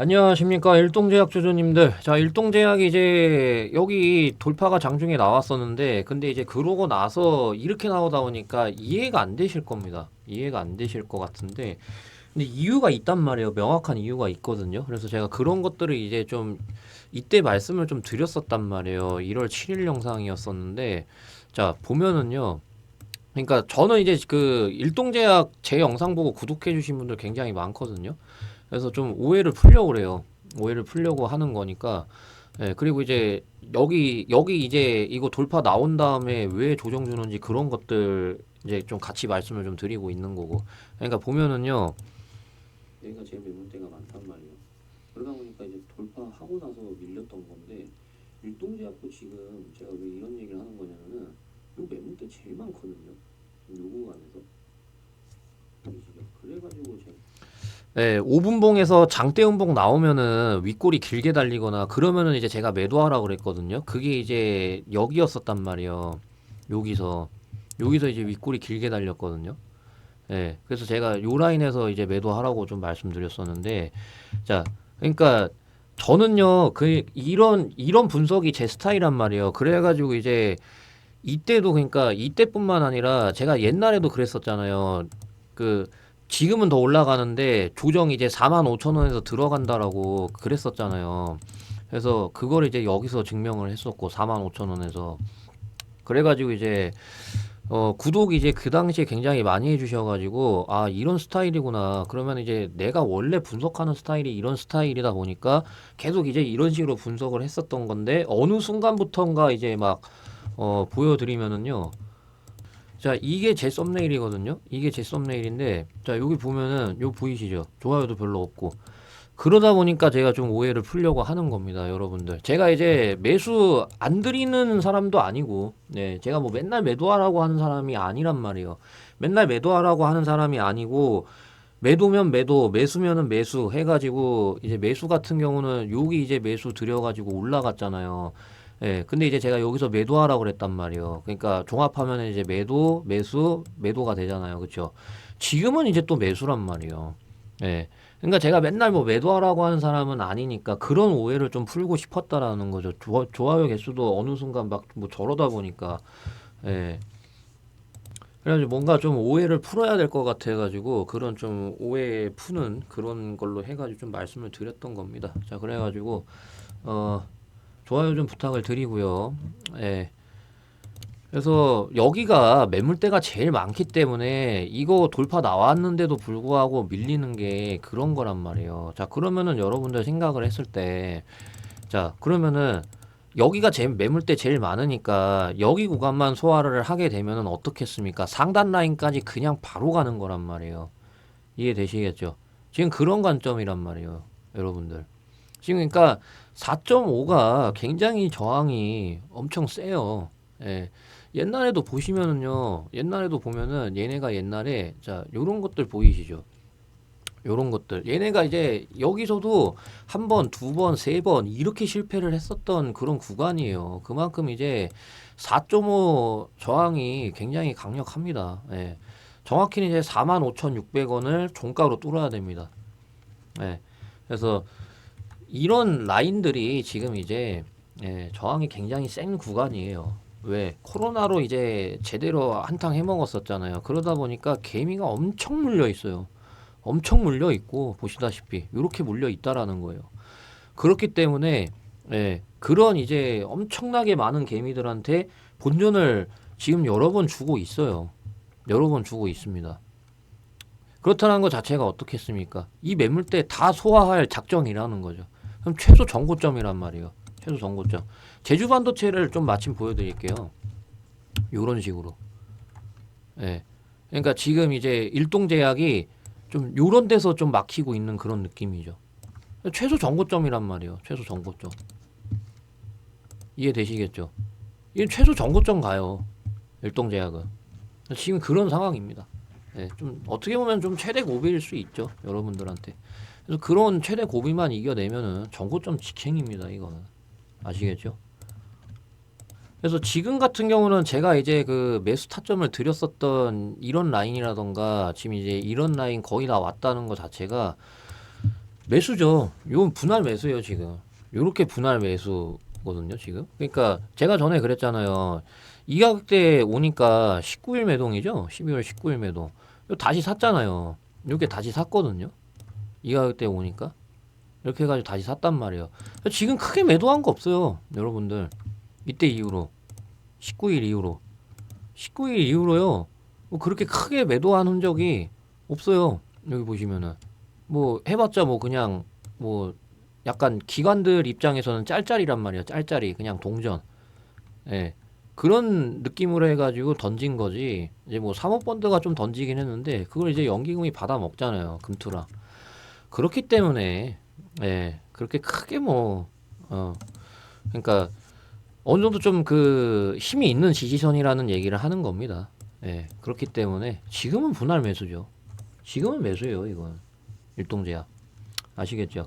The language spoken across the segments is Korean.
안녕하십니까. 일동제약 주주님들. 자 일동제약이 이제 여기 돌파가 장중에 나왔었는데 근데 이제 그러고 나서 이렇게 나오다 보니까 이해가 안 되실 겁니다. 이해가 안 되실 것 같은데 근데 이유가 있단 말이에요. 명확한 이유가 있거든요. 그래서 제가 그런 것들을 이제 좀 이때 말씀을 좀 드렸었단 말이에요. 1월 7일 영상이었었는데 자 보면은요. 그러니까 저는 이제 그 일동제약 제 영상 보고 구독해 주신 분들 굉장히 많거든요 그래서 좀 오해를 풀려고 그래요. 오해를 풀려고 하는 거니까. 예, 그리고 이제 여기 여기 이제 이거 돌파 나온 다음에 왜 조정 주는지 그런 것들 이제 좀 같이 말씀을 좀 드리고 있는 거고. 그러니까 보면은요. 얘가 제일 매물대가 많단 말이에요. 그러다 보니까 이제 돌파하고 나서 밀렸던 건데 일동제약도 지금 제가 왜 이런 얘기를 하는 거냐면은 요 매물대 제일 많거든요. 요 구간에서 보이시죠? 그래가지고 제가 예, 5분봉에서 장대음봉 나오면은 윗골이 길게 달리거나 그러면은 이제 제가 매도하라고 그랬거든요. 그게 이제 여기였었단 말이에요. 여기서 여기서 이제 윗골이 길게 달렸거든요. 예. 그래서 제가 요 라인에서 이제 매도하라고 좀 말씀드렸었는데 자, 그러니까 저는요. 그 이런 이런 분석이 제 스타일란 말이에요. 그래 가지고 이제 이때도 그러니까 이때뿐만 아니라 제가 옛날에도 그랬었잖아요. 그 지금은 더 올라가는데 조정 이제 4만 5천 원에서 들어간다라고 그랬었잖아요. 그래서 그걸 이제 여기서 증명을 했었고 4만 5천 원에서 그래가지고 이제 어 구독 이제 그 당시에 굉장히 많이 해주셔가지고 아 이런 스타일이구나 그러면 이제 내가 원래 분석하는 스타일이 이런 스타일이다 보니까 계속 이제 이런 식으로 분석을 했었던 건데 어느 순간부터인가 이제 막 어 보여드리면은요 자, 이게 제 썸네일이거든요. 이게 제 썸네일인데, 자, 여기 보면은, 요 보이시죠? 좋아요도 별로 없고. 그러다 보니까 제가 좀 오해를 풀려고 하는 겁니다, 여러분들. 제가 이제 매수 안 드리는 사람도 아니고, 네, 제가 뭐 맨날 매도하라고 하는 사람이 아니란 말이에요. 맨날 매도하라고 하는 사람이 아니고, 매도면 매도, 매수면은 매수 해가지고, 이제 매수 같은 경우는 여기 이제 매수 들여가지고 올라갔잖아요. 예, 근데 이제 제가 여기서 매도하라고 그랬단 말이에요. 그러니까 종합하면 이제 매도, 매수, 매도가 되잖아요. 그렇죠? 지금은 이제 또 매수란 말이에요. 예. 그러니까 제가 맨날 뭐 매도하라고 하는 사람은 아니니까 그런 오해를 좀 풀고 싶었다라는 거죠. 좋아, 좋아요 개수도 어느 순간 막 뭐 저러다 보니까 예. 그래가지고 뭔가 좀 오해를 풀어야 될 것 같아가지고 그런 좀 오해 푸는 그런 걸로 해가지고 좀 말씀을 드렸던 겁니다. 자, 그래가지고 어. 좋아요 좀 부탁을 드리고요. 예. 그래서 여기가 매물대가 제일 많기 때문에 이거 돌파 나왔는데도 불구하고 밀리는 게 그런 거란 말이에요. 자, 그러면은 여러분들 생각을 했을 때, 자, 그러면은 여기가 제 매물대 제일 많으니까 여기 구간만 소화를 하게 되면은 어떻겠습니까? 상단 라인까지 그냥 바로 가는 거란 말이에요. 이해되시겠죠? 지금 그런 관점이란 말이에요. 여러분들. 지금 그러니까 4.5가 굉장히 저항이 엄청 세요. 예. 옛날에도 보시면은요. 옛날에도 보면은 얘네가 옛날에 자, 요런 것들 보이시죠? 요런 것들. 얘네가 이제 여기서도 한 번, 두 번, 세 번 이렇게 실패를 했었던 그런 구간이에요. 그만큼 이제 4.5 저항이 굉장히 강력합니다. 예. 정확히는 이제 45,600원을 종가로 뚫어야 됩니다. 예. 그래서 이런 라인들이 지금 이제 예, 저항이 굉장히 센 구간이에요. 왜? 코로나로 이제 제대로 한탕 해먹었었잖아요. 그러다 보니까 개미가 엄청 물려 있어요. 엄청 물려 있고 보시다시피 이렇게 물려 있다라는 거예요. 그렇기 때문에 예, 그런 이제 엄청나게 많은 개미들한테 본전을 지금 여러 번 주고 있어요. 여러 번 주고 있습니다. 그렇다는 것 자체가 어떻겠습니까? 이 매물대 다 소화할 작정이라는 거죠. 그럼 최소 정고점이란 말이에요. 최소 정고점. 제주 반도체를 좀 마침 보여드릴게요. 요런 식으로. 예. 그러니까 지금 이제 일동제약이 좀 요런 데서 좀 막히고 있는 그런 느낌이죠. 최소 정고점이란 말이에요. 최소 정고점. 이해되시겠죠? 이건 최소 정고점 가요. 일동제약은. 지금 그런 상황입니다. 예, 좀 어떻게 보면 좀 최대 고비일 수 있죠. 여러분들한테. 그래서 그런 최대 고비만 이겨내면은 정고점 직행입니다. 이거는 아시겠죠? 그래서 지금 같은 경우는 제가 이제 그 매수 타점을 드렸었던 이런 라인이라던가 지금 이제 이런 라인 거의 다 왔다는 것 자체가 매수죠. 이건 분할 매수예요 지금. 요렇게 분할 매수거든요 지금. 그러니까 제가 전에 그랬잖아요. 이 가격대 오니까 19일 매동이죠. 12월 19일 매동. 이거 다시 샀잖아요. 이렇게 다시 샀거든요. 이 가격대 오니까 이렇게 해가지고 다시 샀단 말이에요. 지금 크게 매도한 거 없어요, 여러분들. 이때 이후로 19일 이후로 19일 이후로요. 뭐 그렇게 크게 매도한 흔적이 없어요. 여기 보시면은 뭐 해봤자 뭐 그냥 뭐 약간 기관들 입장에서는 짤짤이란 말이야. 짤짤이 그냥 동전. 예. 그런 느낌으로 해가지고 던진 거지. 이제 뭐 사모펀드가 좀 던지긴 했는데 그걸 이제 연기금이 받아 먹잖아요. 금투라. 그렇기 때문에 예. 그렇게 크게 뭐 어. 그러니까 어느 정도 좀 그 힘이 있는 지지선이라는 얘기를 하는 겁니다. 예. 그렇기 때문에 지금은 분할 매수죠. 지금은 매수예요, 이건. 일동제약. 아시겠죠?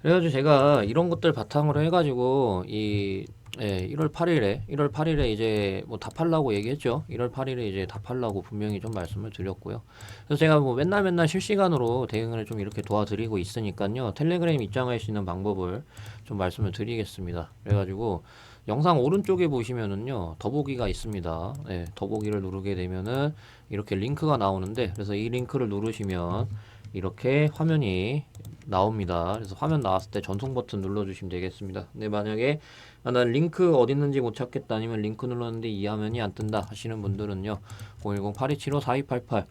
그래가지고 제가 이런 것들 바탕으로 해가지고 이 예, 1월 8일에 1월 8일에 이제 뭐 답하려고 얘기했죠. 1월 8일에 이제 답하려고 분명히 좀 말씀을 드렸고요. 그래서 제가 뭐 맨날 맨날 실시간으로 대응을 좀 이렇게 도와드리고 있으니까요. 텔레그램 입장할 수 있는 방법을 좀 말씀을 드리겠습니다. 그래가지고 영상 오른쪽에 보시면은요 더보기가 있습니다. 네, 더보기를 누르게 되면은 이렇게 링크가 나오는데 그래서 이 링크를 누르시면 이렇게 화면이 나옵니다. 그래서 화면 나왔을 때 전송 버튼 눌러주시면 되겠습니다. 근데 만약에 아, 난 링크 어디 있는지 못 찾겠다. 아니면 링크 눌렀는데 이 화면이 안 뜬다 하시는 분들은요. 010-8275-4288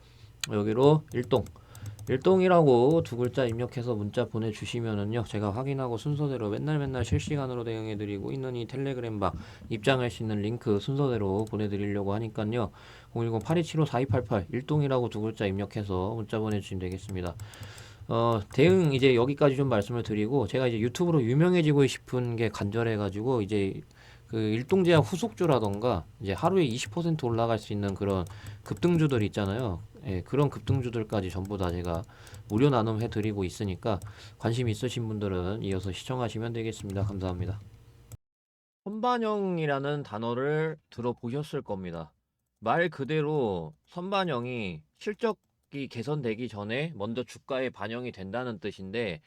여기로 일동. 일동이라고 두 글자 입력해서 문자 보내주시면은요. 제가 확인하고 순서대로 맨날 맨날 실시간으로 대응해드리고 있는 이 텔레그램 방 입장할 수 있는 링크 순서대로 보내드리려고 하니까요. 010-8275-4288 일동이라고 두 글자 입력해서 문자 보내주시면 되겠습니다 어, 대응 이제 여기까지 좀 말씀을 드리고 제가 이제 유튜브로 유명해지고 싶은 게 간절해가지고 이제 그 일동제약 후속주라던가 이제 하루에 20% 올라갈 수 있는 그런 급등주들 있잖아요. 예, 그런 급등주들까지 전부 다 제가 무료 나눔 해드리고 있으니까 관심 있으신 분들은 이어서 시청하시면 되겠습니다. 감사합니다. 선반영이라는 단어를 들어보셨을 겁니다. 말 그대로 선반영이 실적 이 개선되기 전에 먼저 주가에 반영이 된다는 뜻인데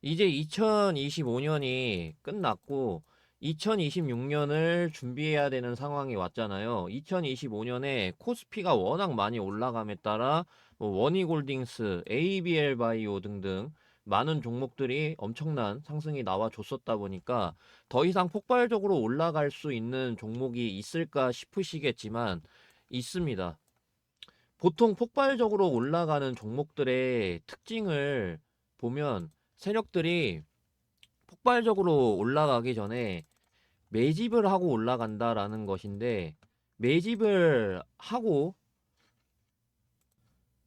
이제 2025년이 끝났고 2026년을 준비해야 되는 상황이 왔잖아요. 2025년에 코스피가 워낙 많이 올라감에 따라 뭐 원희골딩스, ABL 바이오 등등 많은 종목들이 엄청난 상승이 나와 줬었다 보니까 더 이상 폭발적으로 올라갈 수 있는 종목이 있을까 싶으시겠지만 있습니다. 보통 폭발적으로 올라가는 종목들의 특징을 보면 세력들이 폭발적으로 올라가기 전에 매집을 하고 올라간다라는 것인데 매집을 하고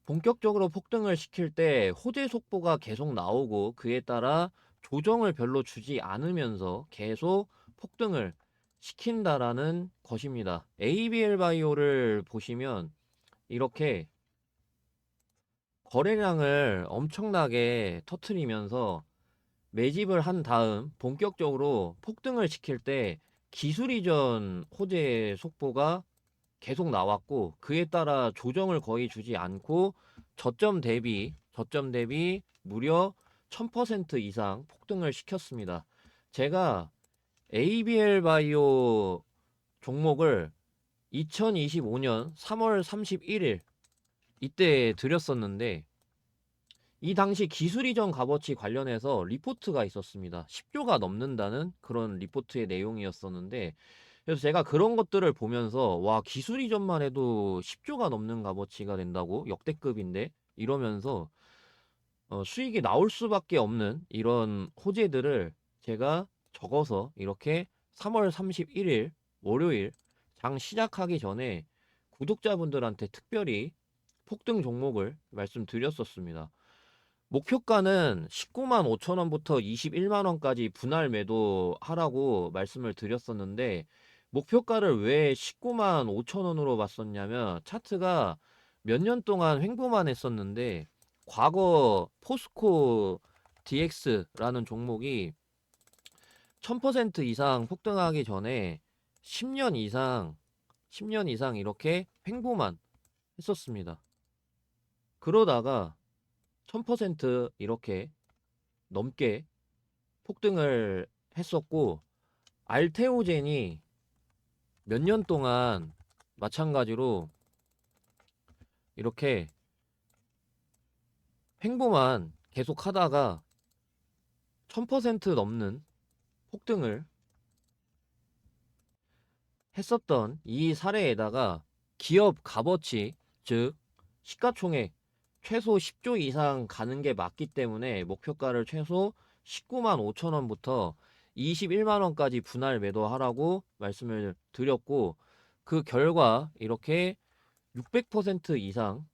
본격적으로 폭등을 시킬 때 호재 속보가 계속 나오고 그에 따라 조정을 별로 주지 않으면서 계속 폭등을 시킨다라는 것입니다. ABL 바이오를 보시면 이렇게 거래량을 엄청나게 터트리면서 매집을 한 다음 본격적으로 폭등을 시킬 때 기술 이전 호재 속보가 계속 나왔고 그에 따라 조정을 거의 주지 않고 저점 대비 저점 대비 무려 1000% 이상 폭등을 시켰습니다. 제가 ABL 바이오 종목을 2025년 3월 31일 이때 드렸었는데 이 당시 기술 이전 값어치 관련해서 리포트가 있었습니다. 10조가 넘는다는 그런 리포트의 내용이었었는데 그래서 제가 그런 것들을 보면서 와 기술 이전만 해도 10조가 넘는 값어치가 된다고 역대급인데 이러면서 어, 수익이 나올 수밖에 없는 이런 호재들을 제가 적어서 이렇게 3월 31일 월요일 장 시작하기 전에 구독자분들한테 특별히 폭등 종목을 말씀드렸었습니다. 목표가는 19만 5천 원부터 21만 원까지 분할 매도하라고 말씀을 드렸었는데 목표가를 왜 19만 5천 원으로 봤었냐면 차트가 몇 년 동안 횡보만 했었는데 과거 포스코 DX라는 종목이 1000% 이상 폭등하기 전에 10년 이상 10년 이상 이렇게 횡보만 했었습니다. 그러다가 1000% 이렇게 넘게 폭등을 했었고 알테오젠이 몇 년 동안 마찬가지로 이렇게 횡보만 계속 하다가 1000% 넘는 폭등을 했었던 이 사례에다가 기업 값어치, 즉 시가총액 최소 10조 이상 가는 게 맞기 때문에 목표가를 최소 19만 5천 원부터 21만 원까지 분할 매도하라고 말씀을 드렸고 그 결과 이렇게 600% 이상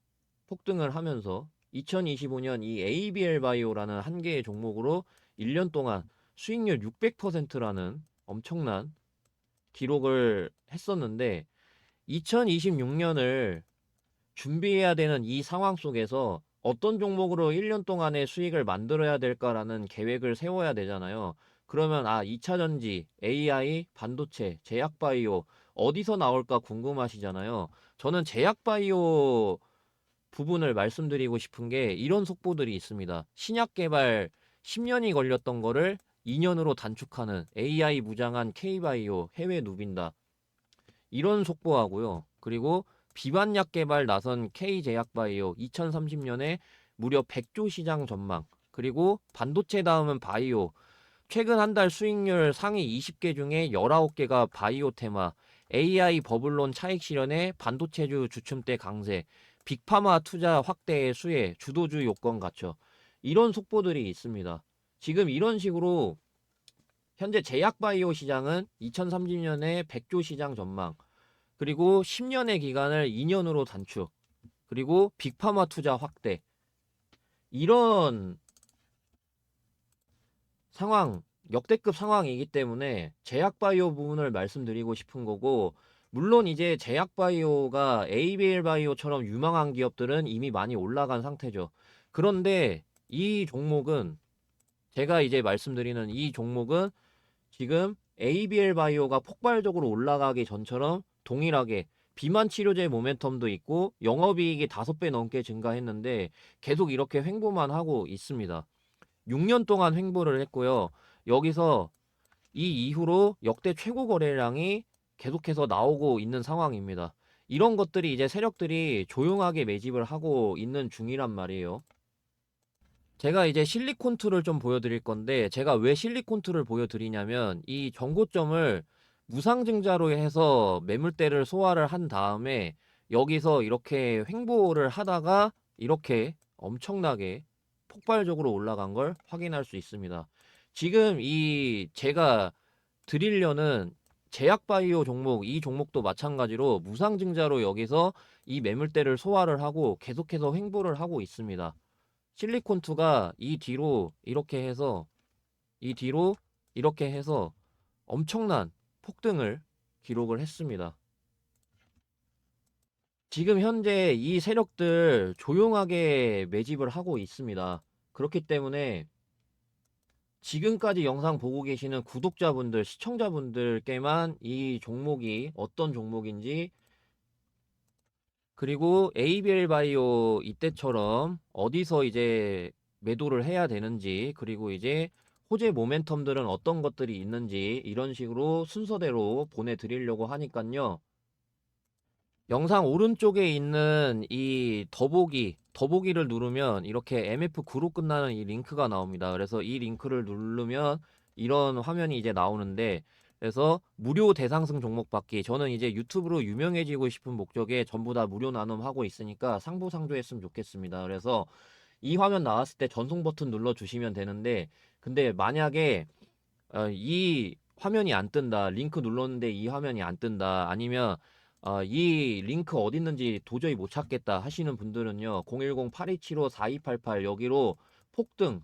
폭등을 하면서 2025년 이 ABL 바이오라는 한 개의 종목으로 1년 동안 수익률 600%라는 엄청난 기록을 했었는데 2026년을 준비해야 되는 이 상황 속에서 어떤 종목으로 1년 동안의 수익을 만들어야 될까라는 계획을 세워야 되잖아요. 그러면 아, 2차 전지, AI, 반도체, 제약 바이오 어디서 나올까 궁금하시잖아요. 저는 제약 바이오 부분을 말씀드리고 싶은 게 이런 속보들이 있습니다. 신약 개발 10년이 걸렸던 거를 2년으로 단축하는 AI 무장한 K바이오 해외 누빈다. 이런 속보하고요. 그리고 비반약 개발 나선 K제약바이오 2030년에 무려 100조 시장 전망. 그리고 반도체 다음은 바이오. 최근 한 달 수익률 상위 20개 중에 19개가 바이오 테마. AI 버블론 차익 실현에 반도체주 주춤대 강세. 빅파마 투자 확대의 수혜. 주도주 요건 갖춰. 이런 속보들이 있습니다. 지금 이런 식으로 현재 제약바이오 시장은 2030년에 100조 시장 전망. 그리고 10년의 기간을 2년으로 단축. 그리고 빅파마 투자 확대. 이런 상황, 역대급 상황이기 때문에 제약바이오 부분을 말씀드리고 싶은 거고, 물론 이제 제약바이오가 ABL 바이오처럼 유망한 기업들은 이미 많이 올라간 상태죠. 그런데 이 종목은 제가 이제 말씀드리는 이 종목은 지금 ABL 바이오가 폭발적으로 올라가기 전처럼 동일하게 비만 치료제 모멘텀도 있고 영업이익이 5배 넘게 증가했는데 계속 이렇게 횡보만 하고 있습니다. 6년 동안 횡보를 했고요. 여기서 이 이후로 역대 최고 거래량이 계속해서 나오고 있는 상황입니다. 이런 것들이 이제 세력들이 조용하게 매집을 하고 있는 중이란 말이에요. 제가 이제 실리콘2를 좀 보여드릴 건데 제가 왜 실리콘2를 보여드리냐면 이 정고점을 무상증자로 해서 매물대를 소화를 한 다음에 여기서 이렇게 횡보를 하다가 이렇게 엄청나게 폭발적으로 올라간 걸 확인할 수 있습니다. 지금 이 제가 드리려는 제약바이오 종목 이 종목도 마찬가지로 무상증자로 여기서 이 매물대를 소화를 하고 계속해서 횡보를 하고 있습니다. 실리콘2가 이 뒤로 이렇게 해서 이 뒤로 이렇게 해서 엄청난 폭등을 기록을 했습니다. 지금 현재 이 세력들 조용하게 매집을 하고 있습니다. 그렇기 때문에 지금까지 영상 보고 계시는 구독자분들, 시청자분들께만 이 종목이 어떤 종목인지 그리고 ABL 바이오 이때처럼 어디서 이제 매도를 해야 되는지 그리고 이제 호재 모멘텀들은 어떤 것들이 있는지 이런 식으로 순서대로 보내드리려고 하니깐요. 영상 오른쪽에 있는 이 더보기, 더보기를 누르면 이렇게 MF 구로 끝나는 이 링크가 나옵니다. 그래서 이 링크를 누르면 이런 화면이 이제 나오는데 그래서 무료 대상승 종목 받기. 저는 이제 유튜브로 유명해지고 싶은 목적에 전부 다 무료 나눔하고 있으니까 상부상조했으면 좋겠습니다. 그래서 이 화면 나왔을 때 전송 버튼 눌러 주시면 되는데 근데 만약에 어, 이 화면이 안 뜬다. 링크 눌렀는데 이 화면이 안 뜬다. 아니면 어, 이 링크 어디 있는지 도저히 못 찾겠다 하시는 분들은요. 010-8275-4288 여기로 폭등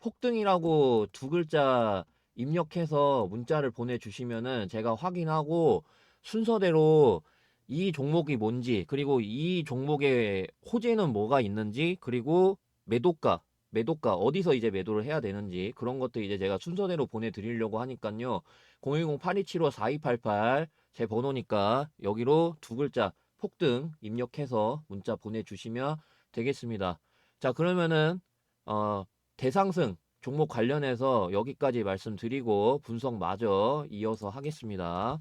폭등이라고 두 글자 입력해서 문자를 보내주시면은 제가 확인하고 순서대로 이 종목이 뭔지 그리고 이 종목의 호재는 뭐가 있는지 그리고 매도가 매도가 어디서 이제 매도를 해야 되는지 그런 것도 이제 제가 순서대로 보내드리려고 하니까요. 010-8275-4288 제 번호니까 여기로 두 글자 폭등 입력해서 문자 보내주시면 되겠습니다. 자, 그러면은 어, 대상승 종목 관련해서 여기까지 말씀드리고 분석 마저 이어서 하겠습니다.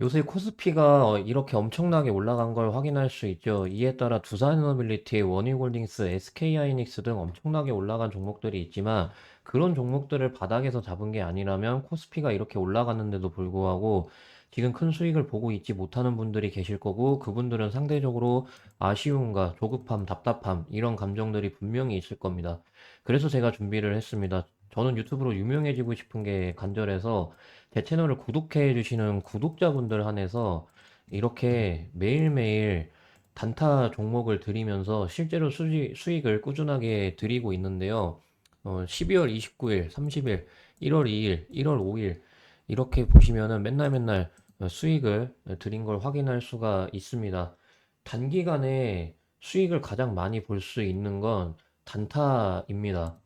요새 코스피가 어, 이렇게 엄청나게 올라간 걸 확인할 수 있죠. 이에 따라 두산에너빌리티, 원유홀딩스, SK하이닉스 등 엄청나게 올라간 종목들이 있지만 그런 종목들을 바닥에서 잡은 게 아니라면 코스피가 이렇게 올라갔는데도 불구하고 지금 큰 수익을 보고 있지 못하는 분들이 계실 거고 그분들은 상대적으로 아쉬움과 조급함, 답답함 이런 감정들이 분명히 있을 겁니다. 그래서 제가 준비를 했습니다. 저는 유튜브로 유명해지고 싶은 게 간절해서 제 채널을 구독해 주시는 구독자분들 한해서 이렇게 매일매일 단타 종목을 드리면서 실제로 수익, 수익을 꾸준하게 드리고 있는데요. 어, 12월 29일, 30일, 1월 2일, 1월 5일 이렇게 보시면은 맨날 맨날 수익을 드린 걸 확인할 수가 있습니다. 단기간에 수익을 가장 많이 볼 수 있는 건 단타입니다.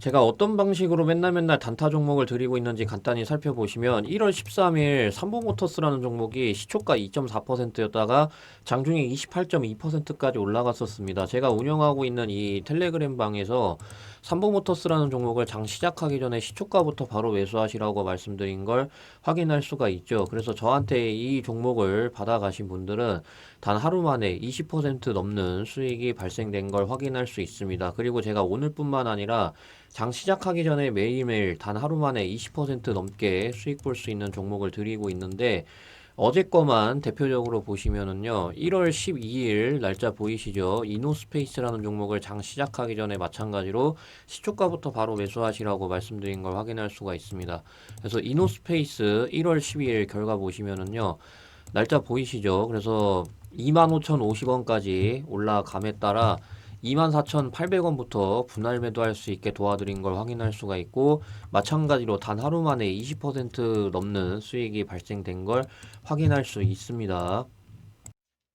제가 어떤 방식으로 맨날 맨날 단타 종목을 드리고 있는지 간단히 살펴보시면 1월 13일 삼보모터스라는 종목이 시초가 2.4%였다가 장중에 28.2%까지 올라갔었습니다. 제가 운영하고 있는 이 텔레그램 방에서 삼보모터스라는 종목을 장 시작하기 전에 시초가부터 바로 매수하시라고 말씀드린 걸 확인할 수가 있죠. 그래서 저한테 이 종목을 받아가신 분들은 단 하루 만에 20% 넘는 수익이 발생된 걸 확인할 수 있습니다. 그리고 제가 오늘뿐만 아니라 장 시작하기 전에 매일매일 단 하루 만에 20% 넘게 수익 볼 수 있는 종목을 드리고 있는데 어제 거만 대표적으로 보시면은요. 1월 12일 날짜 보이시죠? 이노스페이스라는 종목을 장 시작하기 전에 마찬가지로 시초가부터 바로 매수하시라고 말씀드린 걸 확인할 수가 있습니다. 그래서 이노스페이스 1월 12일 결과 보시면은요. 날짜 보이시죠? 그래서 25,050원까지 올라감에 따라 24,800원부터 분할 매도할 수 있게 도와드린 걸 확인할 수가 있고 마찬가지로 단 하루 만에 20% 넘는 수익이 발생된 걸 확인할 수 있습니다.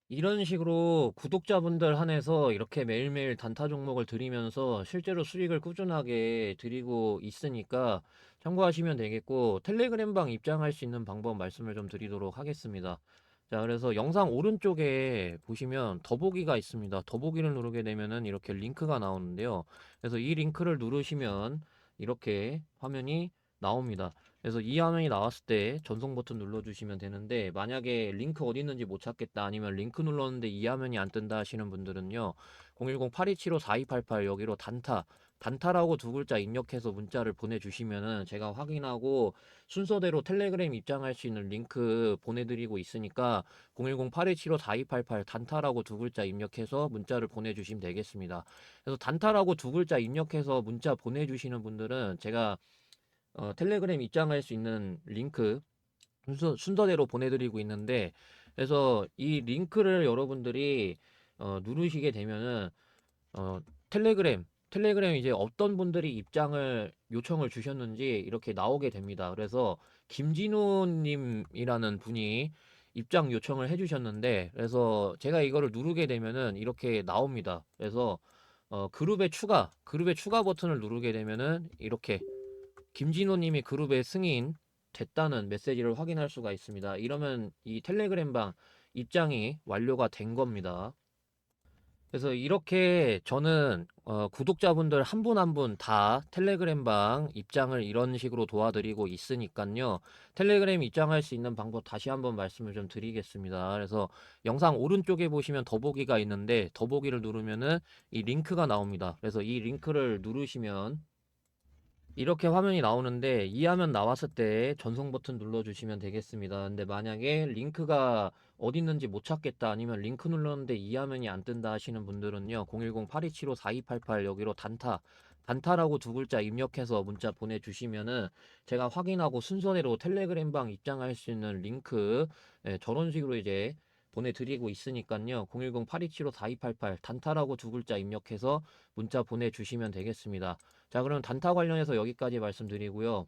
이런 식으로 구독자분들 한해서 이렇게 매일매일 단타 종목을 드리면서 실제로 수익을 꾸준하게 드리고 있으니까 참고하시면 되겠고 텔레그램방 입장할 수 있는 방법 말씀을 좀 드리도록 하겠습니다. 자, 그래서 영상 오른쪽에 보시면 더보기가 있습니다. 더보기를 누르게 되면은 이렇게 링크가 나오는데요. 그래서 이 링크를 누르시면 이렇게 화면이 나옵니다. 그래서 이 화면이 나왔을 때 전송 버튼 눌러주시면 되는데 만약에 링크 어디 있는지 못 찾겠다 아니면 링크 눌렀는데 이 화면이 안 뜬다 하시는 분들은요 010-8275-4288 여기로 단타 단타라고 두 글자 입력해서 문자를 보내주시면은 제가 확인하고 순서대로 텔레그램 입장할 수 있는 링크 보내드리고 있으니까 010-8275-4288 단타라고 두 글자 입력해서 문자를 보내주시면 되겠습니다. 그래서 단타라고 두 글자 입력해서 문자 보내주시는 분들은 제가 어, 텔레그램 입장할 수 있는 링크 순서, 순서대로 보내드리고 있는데 그래서 이 링크를 여러분들이 어, 누르시게 되면은 어, 텔레그램 텔레그램 이제 어떤 분들이 입장을 요청을 주셨는지 이렇게 나오게 됩니다. 그래서 김진우님이라는 분이 입장 요청을 해주셨는데 그래서 제가 이거를 누르게 되면은 이렇게 나옵니다. 그래서 어, 그룹에 추가 그룹에 추가 버튼을 누르게 되면은 이렇게 김진호님이 그룹에 승인 됐다는 메시지를 확인할 수가 있습니다. 이러면 이 텔레그램 방 입장이 완료가 된 겁니다. 그래서 이렇게 저는 어, 구독자분들 한 분 한 분 다 텔레그램방 입장을 이런 식으로 도와드리고 있으니까요. 텔레그램 입장할 수 있는 방법 다시 한번 말씀을 좀 드리겠습니다. 그래서 영상 오른쪽에 보시면 더보기가 있는데 더보기를 누르면은 이 링크가 나옵니다. 그래서 이 링크를 누르시면 이렇게 화면이 나오는데 이 화면 나왔을 때 전송 버튼 눌러주시면 되겠습니다. 근데 만약에 링크가 어디 있는지 못 찾겠다 아니면 링크 눌렀는데 이 화면이 안 뜬다 하시는 분들은요 010-8275-4288 여기로 단타 단타라고 두 글자 입력해서 문자 보내주시면은 제가 확인하고 순서대로 텔레그램방 입장할 수 있는 링크 예, 저런 식으로 이제 보내드리고 있으니까요 010-8275-4288 단타라고 두 글자 입력해서 문자 보내주시면 되겠습니다. 자, 그럼 단타 관련해서 여기까지 말씀드리고요.